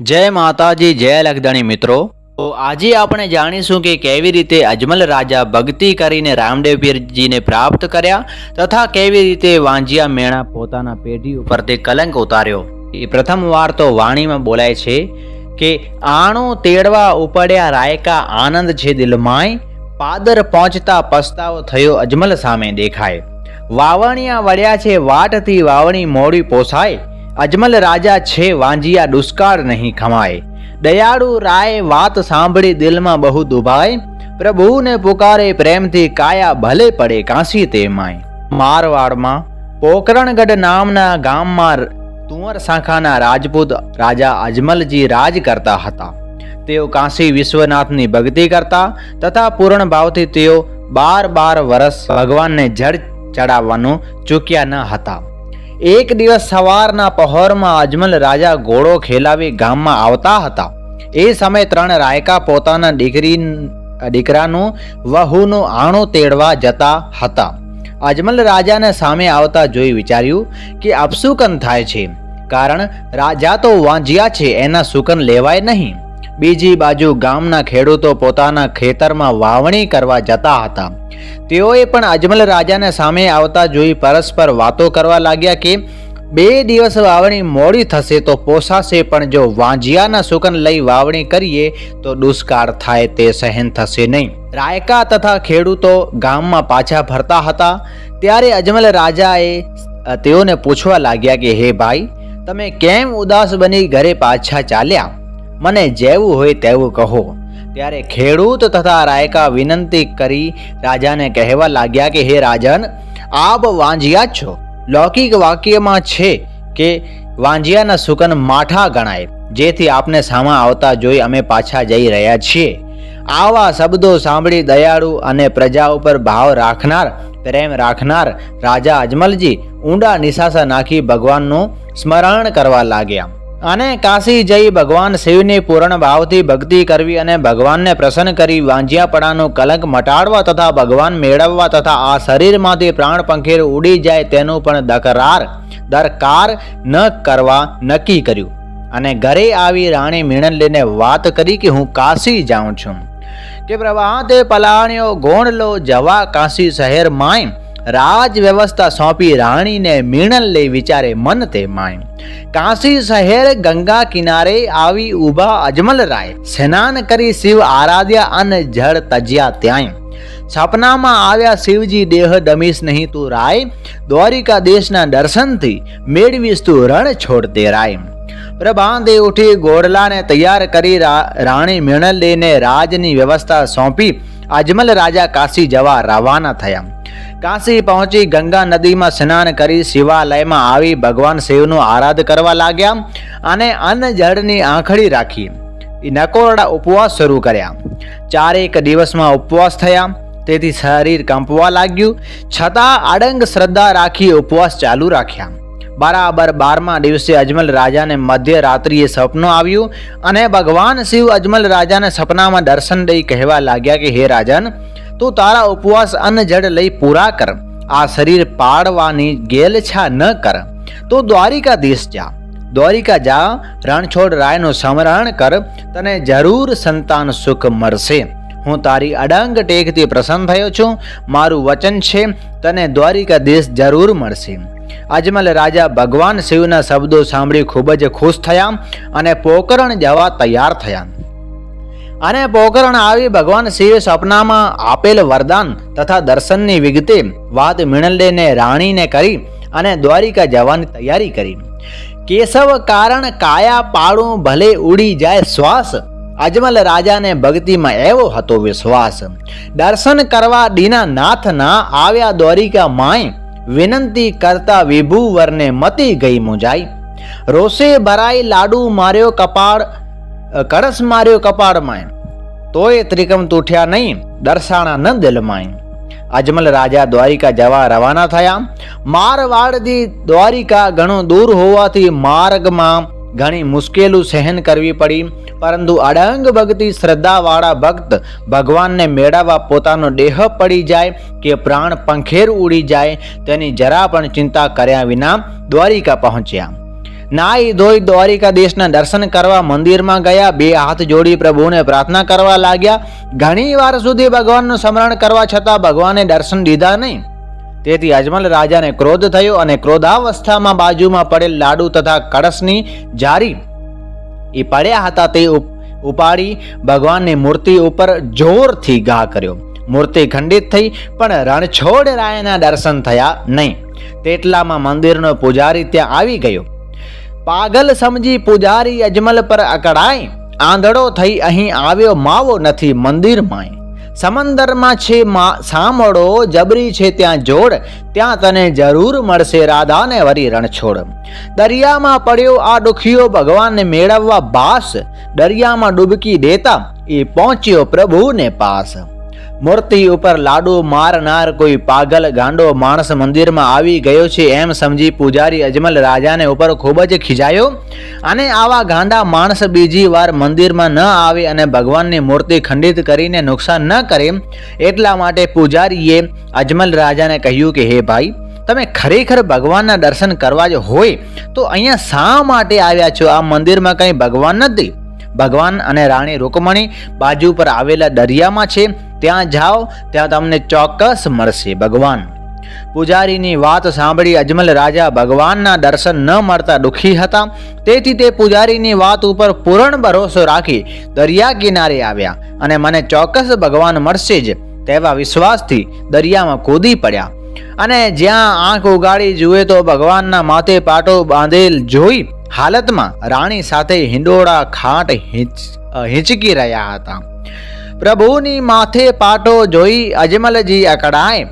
જય માતાજી, જય લખદણી મિત્રો. તો આજે આપણે જાણીશું કે કેવી રીતે અજમલ રાજા ભક્તિ કરીને રામદેવ પીરજીને પ્રાપ્ત કર્યા તથા કેવી રીતે વાંજિયા મેણા પોતાના પેઢી ઉપર તે કલંક ઉતાર્યો. એ પ્રથમ વાર તો વાણીમાં બોલાય છે કે આણું તેડવા ઉપડ્યા રાયકા આનંદ છે દિલમાય, પાદર પહોંચતા પસ્તાવો થયો અજમલ સામે દેખાય. વાવણિયા વળ્યા છે, વાટથી વાવણી મોડી પોસાય. અજમલ રાજા છે, વાંજિયા દુષ્કાળ નહીં ખમાય. દયાળુ રાય વાત સાંભળી દિલમાં બહુ દુભાય. પ્રભુને પુકારે પ્રેમથી કાયા ભલે પડે કાંસી તે માય. મારવાડમાં પોકરણગઢ નામના ગામમાં તુંવર શાખાના રાજપૂત રાજા અજમલજી રાજ કરતા હતા. તેઓ કાશી વિશ્વનાથની ભક્તિ કરતા તથા પૂર્ણ ભાવથી તેઓ બાર બાર વર્ષ ભગવાનને જળ ચડાવવાનું ચૂક્યા ન હતા. એક દિવસ સવારના પહોરમાં અજમલ રાજા ઘોડો ખેલાવી ગામમાં આવતા હતા. એ સમયે ત્રણ રાયકા પોતાના દીકરી, દીકરાનું વહુનું આણું તેડવા જતા હતા. અજમલ રાજાને સામે આવતા જોઈ વિચાર્યું કે અપસુકન થાય છે. કારણ રાજા તો વાંજ્યા છે, એના સુકન લેવાય નહીં. બીજી બાજુ ગામના ખેડૂતો પોતાના ખેતરમાં વાવણી કરવા જતા હતા. તેઓએ પણ અજમલ રાજાને સામે આવતા જોઈ પરસ્પર વાતો કરવા લાગ્યા કે, બે દિવસ વાવણી મોડી થશે તો પોસાશે, પણ જો વાંજિયાના સુકન લઈ વાવણી કરીએ, તો દુષ્કાળ થાય તે સહન થશે નહીં. રાયકા તથા ખેડૂતો ગામમાં પાછા ફરતા હતા. ત્યારે અજમલ રાજાએ તેઓને પૂછવા લાગ્યા કે, હે ભાઈ, તમે કેમ ઉદાસ બની ઘરે પાછા ચાલ્યા? મને જેવું હોય તેવું કહો. ત્યારે ખેડૂત તથા રાયકા વિનંતી કરી રાજાને કહેવા લાગ્યા કે, હે રાજન, આપ વાંજિયા છો. લૌકિક વાક્યમાં છે કે, વાંજિયાના સુકન માઠા ગણાય, જેથી આપને સામા આવતા જોઈ અમે પાછા જઈ રહ્યા છીએ. આવા શબ્દો સાંભળી દયાળુ અને પ્રજા ઉપર ભાવ રાખનાર, પ્રેમ રાખનાર રાજા અજમલજી ઊંડા નિશાસા નાખી ભગવાનનું સ્મરણ કરવા લાગ્યા. અને કાશી જઈ ભગવાન શિવની પૂર્ણ ભાવથી ભક્તિ કરવી અને ભગવાનને પ્રસન્ન કરી વાંજિયાપણાનું કલંક મટાડવા તથા ભગવાન મેળવવા તથા આ શરીરમાંથી પ્રાણ પંખેર ઉડી જાય તેનું પણ દકરાર, દરકાર ન કરવા નક્કી કર્યું. અને ઘરે આવી રાણી મીણન લઈને વાત કરી કે હું કાશી જાઉં છું. કે પ્રભાતે પલાણ્યો ગોણલો જવા કાશી શહેર માય. રાજ વ્યવસ્થા સોંપી રાણીને મીણલ લઈ વિચારે મન તે માય. કાશી શહેર ગંગા કિનારે આવી ઊભા અજમલ રાય. સ્નાન કરી શિવ આરાધ્યા અને જળ તજ્યા ત્યાંય. સપનામાં આવ્યા શિવજી દેહ દમીશ નહીં તું રાય. દ્વારિકા દેશના દર્શનથી મેળવીશ તું રણ છોડ તે રાય. પ્રભાંતે ઉઠી ગોરલાને તૈયાર કરી રાણી મીણલ લઈને રાજની વ્યવસ્થા સોંપી અજમલ રાજા કાશી જવા રવાના થયા. કાશી પહોંચી ગંગા નદીમાં સ્નાન કરી શિવાલયમાં આવી ભગવાન શિવનું આરાધ કરવા લાગ્યા અને અન્ન જળની આંખડી રાખી. નકોરડા ઉપવાસ શરૂ કર્યા. ચારેક દિવસમાં ઉપવાસ થયા. તેથી શરીર કંપવા લાગ્યું. છતાં અડંગ શ્રદ્ધા રાખી ઉપવાસ ચાલુ રાખ્યા. બરાબર બારમા દિવસે અજમલ રાજાને મધ્ય રાત્રિએ સપનું આવ્યું અને ભગવાન શિવ અજમલ રાજાને સપનામાં દર્શન દઈ કહેવા લાગ્યા કે, હે રાજન તું તારા ઉપવાસ અન્ન જળ લઈ પૂરા કર. આ શરીર પાડવાની ગેલછા ન કર. તો દ્વારિકા દેશ જા. દ્વારિકા જા, રણછોડ રાયનું સ્મરણ કર. તને જરૂર સંતાન સુખ મળશે. હું તારી અડંગ ટેકથી પ્રસન્ન થયો છું. મારું વચન છે, તને દ્વારિકા દેશ જરૂર મળશે. અજમલ રાજા ભગવાન શિવના શબ્દો સાંભળી ખૂબ જ ખુશ થયા અને પોકરણ જવા તૈયાર થયા. અને પોકરણ આવી ભગવાન શિવે સપનામાં આપેલ વરદાન તથા દર્શનની વિગતે વાત મિણલેને રાણીને કરી અને દ્વારિકા જવાની તૈયારી કરી. કેશવ કારણ કાયા પાડું ભલે ઉડી જાય શ્વાસ. અજમલ રાજાને ભક્તિમાં એવો હતો વિશ્વાસ. દર્શન કરવા દીના નાથના આવ્યા દ્વારિકા માય વિનંતી કરતા વિભુવરને મતી ગઈ મુંજાઈ. રોષે ભરાઈ લાડુ માર્યો કપાળ કળશ માર્યો કપાળમાં તોય ત્રિકમ તૂઠ્યા નહીં, દર્શાણા ન દિલમાય. અજમલ રાજા દ્વારિકા જવા રવાના થયા. મારવાડથી દ્વારિકા ઘણું દૂર હોવાથી માર્ગમાં ઘણી મુશ્કેલું સહન કરવી પડી. પરંતુ અડંગ ભક્તિ શ્રદ્ધાવાળા ભક્ત ભગવાનને મેળવવા પોતાનો દેહ પડી જાય કે પ્રાણ પંખેર ઉડી જાય તેની જરા પણ ચિંતા કર્યા વિના દ્વારિકા પહોંચ્યા. નાઈ ધોઈ દ્વારિકાધીશના દર્શન કરવા મંદિરમાં ગયા. બે હાથ જોડી પ્રભુને પ્રાર્થના કરવા લાગ્યા. ઘણી વાર સુધી ભગવાનનું સ્મરણ કરવા છતાં ભગવાને દર્શન દીધા નહીં. તેથી અજમલ રાજાને ક્રોધ થયો અને ક્રોધાવસ્થામાં બાજુમાં પડેલ લાડુ તથા કળશની જારી એ પડ્યા હતા તે ઉપાડી ભગવાનની મૂર્તિ ઉપર જોરથી ઘા કર્યો. મૂર્તિ ખંડિત થઈ, પણ રણછોડ રાયના દર્શન થયા નહીં. તેટલામાં મંદિરનો પૂજારી ત્યાં આવી ગયો. પાગલ સમજી પૂજારી અજમલ પર અકળાય. આંધળો થઈ અહીં આવ્યો માવો નથી મંદિરમાં સમંદરમાં છે મા સામળો, જબરી છે ત્યાં જોડ. ત્યાં તને જરૂર મળશે રાધાને વરી રણછોડ. દરિયામાં પડ્યો આ દુખિયો ભગવાનને મેળવવા બાસ. દરિયામાં ડૂબકી દેતા એ પહોંચ્યો પ્રભુને પાસ. મૂર્તિ ઉપર લાડુ મારનાર કોઈ પાગલ ગાંડો માણસ મંદિરમાં આવી ગયો છે એમ સમજી પૂજારી અજમલ રાજાને ઉપર ખૂબ જ ખીજાયો. અને આવા ગાંડા માણસ બીજી વાર મંદિરમાં ન આવે અને ભગવાનની મૂર્તિ ખંડિત કરીને નુકસાન ન કરે, એટલા માટે પૂજારીએ અજમલ રાજાને કહ્યું કે, હે ભાઈ, તમે ખરેખર ભગવાનના દર્શન કરવા જ હોય, તો અહીંયા શા માટે આવ્યા છો? આ મંદિરમાં કંઈ ભગવાન નથી. ભગવાન અને રાણી રૂકમણી બાજુ પર આવેલા દરિયામાં છે ત્યાં જાઓ, ત્યાં તમને ચોક્કસ મળશે ભગવાન. પૂજારીની વાત સાંભળી અજમલ રાજા ભગવાનના દર્શન ન મળતા દુઃખી હતા. તેથી તે પૂજારીની વાત ઉપર પૂર્ણ ભરોસો રાખી દરિયા કિનારે આવ્યા અને મને ચોક્કસ ભગવાન મળશે જ તેવા વિશ્વાસથી દરિયામાં કૂદી પડ્યા. અને જ્યાં આંખ ઉગાડી જુએ તો ભગવાનના માથે પાટો બાંધેલ જોઈ હાલતમાં રાણી સાથે હિંડોળા ખાટ હિંચ હિંચકી રહ્યા હતા. પ્રભુની માથે પાટો જોઈ અજમલજી અકળાય.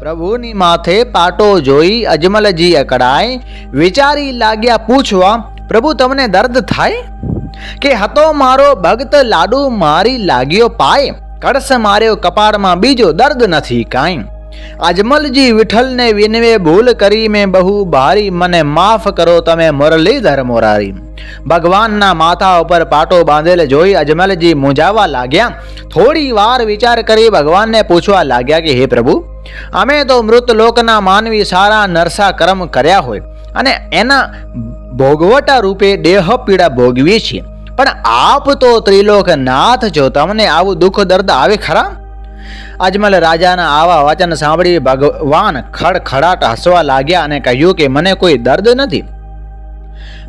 પ્રભુની માથે પાટો જોઈ અજમલજી અકળાય. વિચારી લાગ્યા પૂછવા, પ્રભુ, તમને દર્દ થાય? કે હતો મારો ભક્ત લાડુ મારી લાગ્યો પાય? કળશ માર્યો કપાળમાં બીજો દર્દ નથી કાંઈ. અજમલજી વિઠ્ઠલને વિનવે ભૂલ કરી, મેં બહુ ભારી, મને માફ કરો, તમે મુરલીધર મોરારી ભગવાનના માથા ઉપર પાટો બાંધેલ જોઈ અજમલજી મૂંઝાવા લાગ્યા. થોડી વાર વિચાર કરી ભગવાનને પૂછવા લાગ્યા કે, હે પ્રભુ, અમે તો મૃત લોકના માનવી સારા નરસા કર્મ કર્યા હોય અને એના ભોગવટા રૂપે દેહ પીડા ભોગવીએ છીએ. પણ આપ તો ત્રિલોક નાથ છો, તમને આવું દુઃખ દર્દ આવે ખરા? અજમલ રાજાના આવા વચન સાંભળી ભગવાન ખડખડાટ હસવા લાગ્યા અને કહ્યું કે, મને કોઈ દર્દ નથી.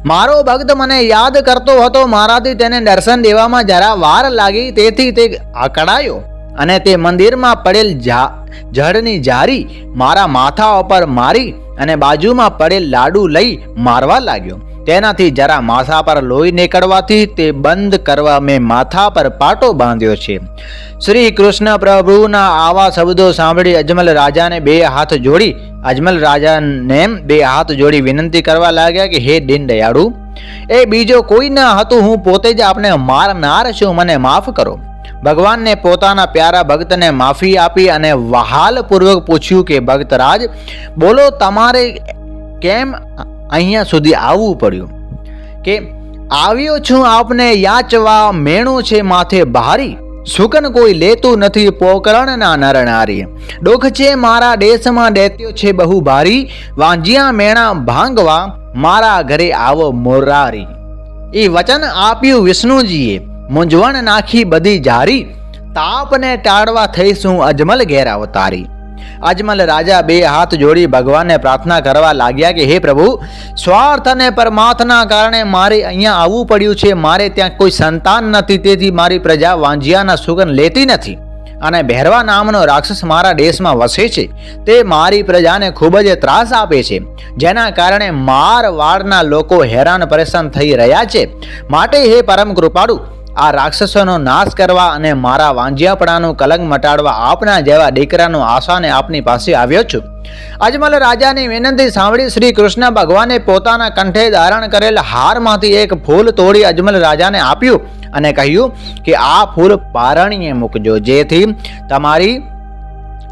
મારો ભક્ત મને યાદ કરતો હતો, મારાથી તેને દર્શન દેવામાં જરા વાર લાગી, તેથી તે આકડાયો અને તે મંદિરમાં પડેલ જળની જારી મારા માથા ઉપર મારી અને બાજુમાં પડેલ લાડુ લઈ મારવા લાગ્યો. તેનાથી જરા માથા પર લોહી નીકળવાથી તે બંધ કરવા મેં માથા પર પાટો બાંધ્યો છે. શ્રી કૃષ્ણ પ્રભુના આવા શબ્દો સાંભળી અજમલ રાજાને બે હાથ જોડી, અજમલ રાજાને બે હાથ જોડી વિનંતી કરવા લાગ્યા કે, હે દીન દયાળુ એ બીજો કોઈ ન હતું, હું પોતે જ આપને મારનાર છું, મને માફ કરો. ભગવાનને પોતાના પ્યારા ભક્તને માફી આપી અને વહાલપૂર્વક પૂછ્યું કે, ભક્તરાજ, બોલો તમારે કેમ અહીંયા સુધી આવવું પડ્યું કે આવ્યો છું આપને યાચવા, મેણું છે માથે ભારી. સુકન કોઈ લેતું નથી પોકરણના નરણારી દુઃખ છે મારા દેશમાં દેત્યો છે બહુ ભારી. વાંજિયા મેણા ભાંગવા, મારા ઘરે આવો મોરારી. એ વચન આપ્યું વિષ્ણુજીએ. મૂંઝવણ નાખી બધી જારી. તાપને ટાળવા થઈશું અજમલ ઘેર અવતારી. અજમલ રાજા બે હાથ જોડી ભગવાનને પ્રાર્થના કરવા લાગ્યા કે, હે પ્રભુ, સ્વાર્થ અને પરમાર્થના કારણે મારે અહીંયા આવવું પડ્યું છે. મારે ત્યાં કોઈ સંતાન નથી. તેથી મારી પ્રજા વાંજિયાના સુગંધ લેતી નથી અને ભેરવા નામનો રાક્ષસ મારા દેશમાં વસે છે. તે મારી પ્રજાને ખૂબ જ ત્રાસ આપે છે. જેના કારણે મારવાડના લોકો હેરાન પરેશાન થઈ રહ્યા છે. માટે હે પરમ કૃપાળુ આ રાક્ષસોનો નાશ કરવા અને મારા વાંજિયાપણાનું કલંક મટાડવા આપના જેવા દીકરાનો આશાને આપની પાસે આવ્યો છું. અજમલ રાજાની વિનંતી સાંભળી શ્રી કૃષ્ણ ભગવાને પોતાના કંઠે ધારણ કરેલ હારમાંથી એક ફૂલ તોડી અજમલ રાજાને આપ્યું અને કહ્યું કે આ ફૂલ પારણીએ મૂકજો, જેથી તમારી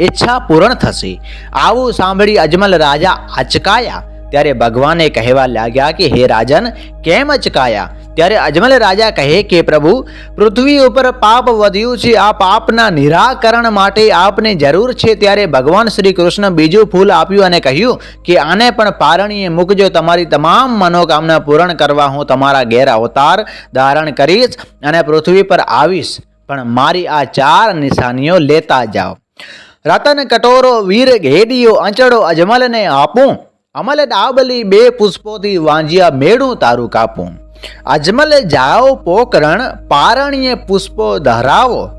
ઈચ્છા પૂર્ણ થશે. આવું સાંભળી અજમલ રાજા અચકાયા. ત્યારે ભગવાને કહેવા લાગ્યા કે, હે રાજન, કેમ અચકાયા? ત્યારે અજમલ રાજા કહે કે, પ્રભુ, પૃથ્વી ઉપર પાપ વધ્યું છે. આ પાપના નિરાકરણ માટે આપને જરૂર છે. ત્યારે ભગવાન શ્રી કૃષ્ણ બીજું ફૂલ આપ્યું અને કહ્યું કે, આને પણ પારણીએ મૂકજો. તમારી તમામ મનોકામના પૂર્ણ કરવા હું તમારા ઘેર અવતાર ધારણ કરીશ અને પૃથ્વી પર આવીશ. પણ મારી આ ચાર નિશાનીઓ લેતા જાઓ. રતન કટોરો, વીર ઘેડિયો અંચડો અજમલને આપું. અમલ ડાબલી બે પુષ્પોથી વાંજ્યા મેળું તારું કાપું. અજમલ જાઓ પોકરણ પારણીએ પુષ્પો ધરાવો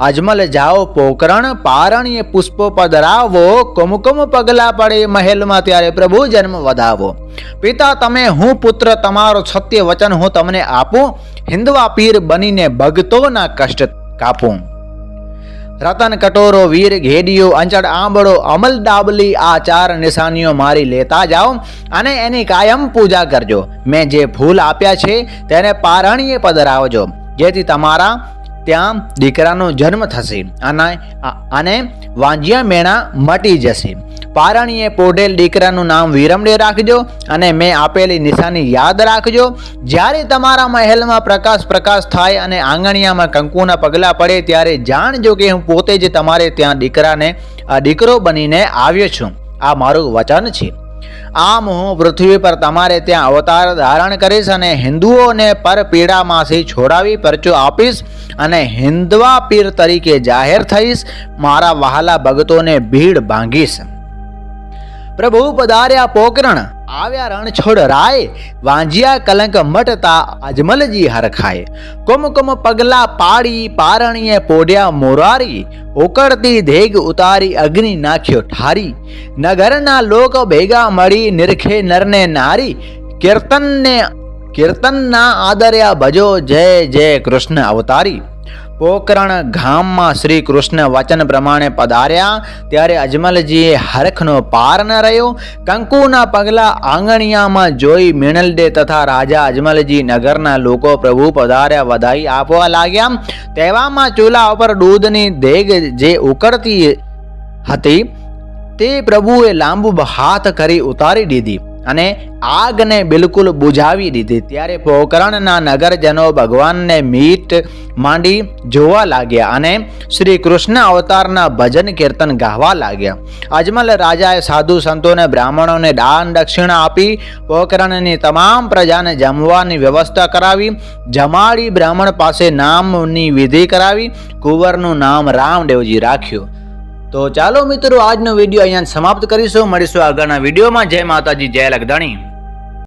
અજમલ જાઓ પોકરણ પારણીએ પુષ્પો પધરાવો. કુમકુમ પગલા પડે મહેલમાં ત્યારે પ્રભુ જન્મ વધાવો. પિતા, તમે, હું પુત્ર, તમારો સત્ય વચન હું તમને આપું. હિન્દવા પીર બનીને ભગતોના કષ્ટ કાપું. રતન કટોરો, વીર, ઘેડિયો અંચડ આંબળો, અમલ, ડાબલી આ ચાર નિશાનીઓ મારી લેતા જાઓ અને એની કાયમ પૂજા કરજો. મેં જે ફૂલ આપ્યા છે તેને પારણીએ પધરાવજો. જેથી તમારા ત્યાં દીકરાનો જન્મ થશે. અને અને વાંજિયા મેણા મટી જશે. પારણીએ પોઢેલ દીકરાનું નામ વિરમડે રાખજો અને મેં આપેલી નિશાની યાદ રાખજો. જ્યારે તમારા મહેલમાં પ્રકાશ પ્રકાશ થાય અને આંગણિયામાં કંકુના પગલાં પડે ત્યારે જાણજો કે હું પોતે જ તમારે ત્યાં દીકરાને દીકરો બનીને આવ્યો છું. આ મારું વચન છે. આમ હું પૃથ્વી પર તમારે ત્યાં અવતાર ધારણ કરીશ અને હિન્દુઓને પર પીડામાંથી છોડાવી પરચો આપીશ અને હિન્દવા પીર તરીકે જાહેર થઈશ. મારા વહાલા ભગતોને ભીડ ભાંગીશ. પ્રભુ પધાર્યા પોકરણ. આવ્યા રણછોડ રાય, વાંજિયા કલંક મટતા અજમલજી હરખાય. કુમકુમ પગલા પાડી પારણીએ પોઢ્યા મોરારી, ઉકળતી ધેગ ઉતારી અગ્નિ નાખ્યો ઠારી. નગરના લોક ભેગા મળી નિરખે નરને નારી. કીર્તનને, કીર્તનના આદર્યા ભજો જય જય કૃષ્ણ અવતારી. પોકરણ ગામમાં શ્રી કૃષ્ણ વચન પ્રમાણે પધાર્યા, ત્યારે અજમલજીએ હરખનો પાર ન રહ્યો. કંકુના પગલા આંગણિયામાં જોઈ મિણલડે તથા રાજા અજમલજી નગરના લોકો પ્રભુ પધાર્યા, વધાઈ આપવા લાગ્યા. તેવામાં ચૂલા ઉપર દૂધની દેગ જે ઉકળતી હતી, તે પ્રભુએ લાંબુ હાથ કરી ઉતારી દીધી. અને આગને બિલકુલ બુઝાવી દીધી. ત્યારે પોકરણના નગરજનો ભગવાનને મીટ માંડી જોવા લાગ્યા અને શ્રી કૃષ્ણ અવતારના ભજન કીર્તન ગાવા લાગ્યા. અજમલ રાજાએ સાધુ સંતોને બ્રાહ્મણોને દાન દક્ષિણા આપી, પોકરણની તમામ પ્રજાને જમવાની વ્યવસ્થા કરાવી, જમાડી બ્રાહ્મણ પાસે નામની વિધિ કરાવી, કુંવરનું નામ રામદેવજી રાખ્યું. તો ચાલો મિત્રો, આજનો વીડિયો અહીંયા સમાપ્ત કરીશું. મળીશું આગળના વિડીયોમાં. જય માતાજી, જય લગધણી